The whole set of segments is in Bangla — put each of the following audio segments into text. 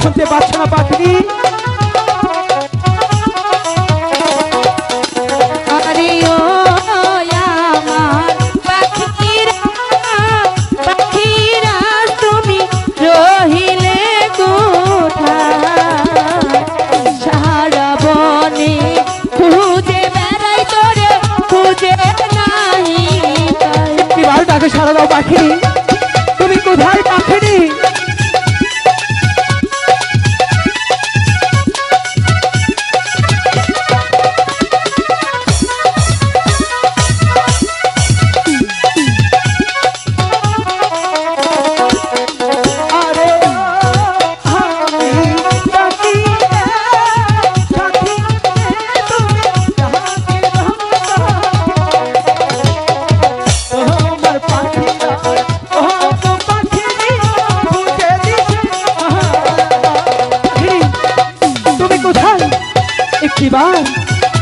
শুনতে পাচ্ছ না পাখিনি? কোথায়? সারা দাও পাখিনি।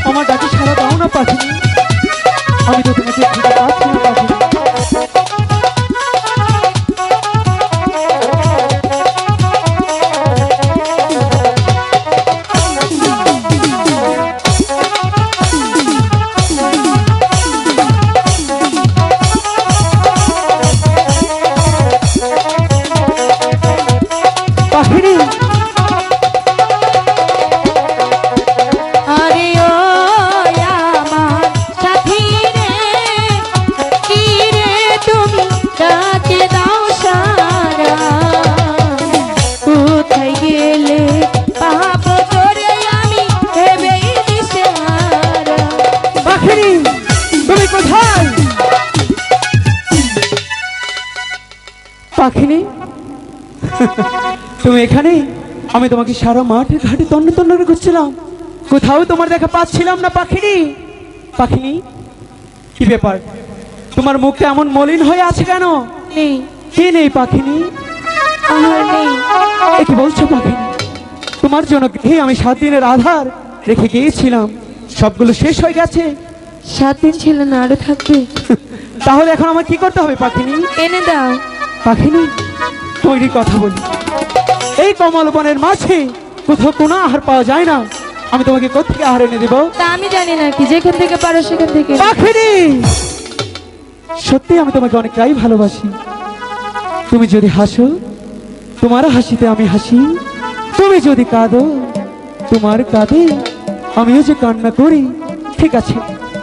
আমার ডাকে সারা দাও না পাখি আমি তো তোমাকে খুঁজে পাচ্ছি না পাখি পাখিনি পাখিনি। তুমি এখানে? আমি তোমাকে সারা মাঠে ঘাটে তন্ন তন্ন করছিলাম কোথাও তোমার দেখা পাচ্ছিলাম না পাখিনি। পাখিনি? কি ব্যাপার? তোমার মুখটা এমন মলিন হয়ে আছে কেন? নেই। কে নেই পাখিনি? আমার নেই। এ কি বলছো পাখিনি? তোমার জন্য হে আমি সাত দিনের আধার রেখে গিয়েছিলাম। সবগুলো শেষ হয়ে গেছে। সাত দিন ছিল না আরও থাকবে। তাহলে এখন আমার কি করতে হবে পাখিনি? এনে দাও। পাখিনি? তৈরি কথা বলি। এই কমল বনের মাঝে কোথাও কোনো আহার পাওয়া যায় না। আমি তোমাকে কোথেকে আহার এনে দেবো? তা আমি জানি না কি যেখান থেকে পারো সেখান থেকে। পাখিনি! সত্যি আমি তোমাকে অনেকটাই ভালোবাসি। তুমি যদি হাসো তোমার হাসিতে আমি হাসি। তুমি যদি কাঁদো তোমার কাঁদে। আমিও যে কান্না করি ঠিক আছে।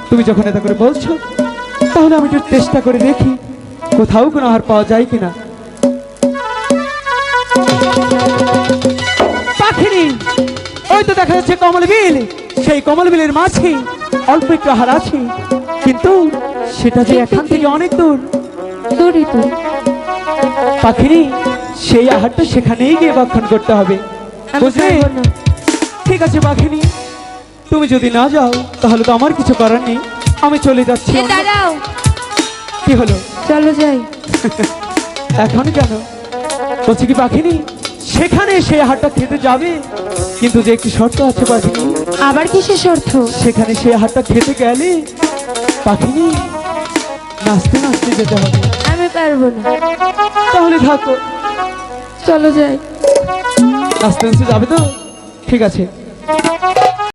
তুমি যখন এটা করে বলছো তাহলে আমি একটু চেষ্টা করে দেখি। কোথাও কোনো আহার পাওয়া যায় কিনা? পাখিনি। ওই তো দেখা যাচ্ছে কমল বিল। সেই কমল বিলের মাঝে অল্প একটু আহার আছে। কিন্তু সেটা যে এখান থেকে অনেক দূর। দূরই তো। পাখিনি সেই আহারটা সেখানেই গিয়ে ভক্ষণ করতে হবে। বুঝলে? ঠিক আছে পাখিনি। তুমি যদি না যাও তাহলে তো আমার কিছু করার নেই। আমি চলে যাচ্ছি। দাঁড়াও। কি হলো? চলো যাই। এখন কেন? বলছি কি পাখিনি? সেখানে সেই আহারটা খেতে যাবে কিন্তু যে একটি শর্ত আছে পাখিনি। আবার কিসের অর্থ সেখানে সেই আহারটা খেতে গেলে পাখিনি নাচতে নাচতে যেতে হবে। আমি পারব না। তাহলে থাকো। চলো যাই। নাচতে নাচতে যাবে তো? ঠিক আছে।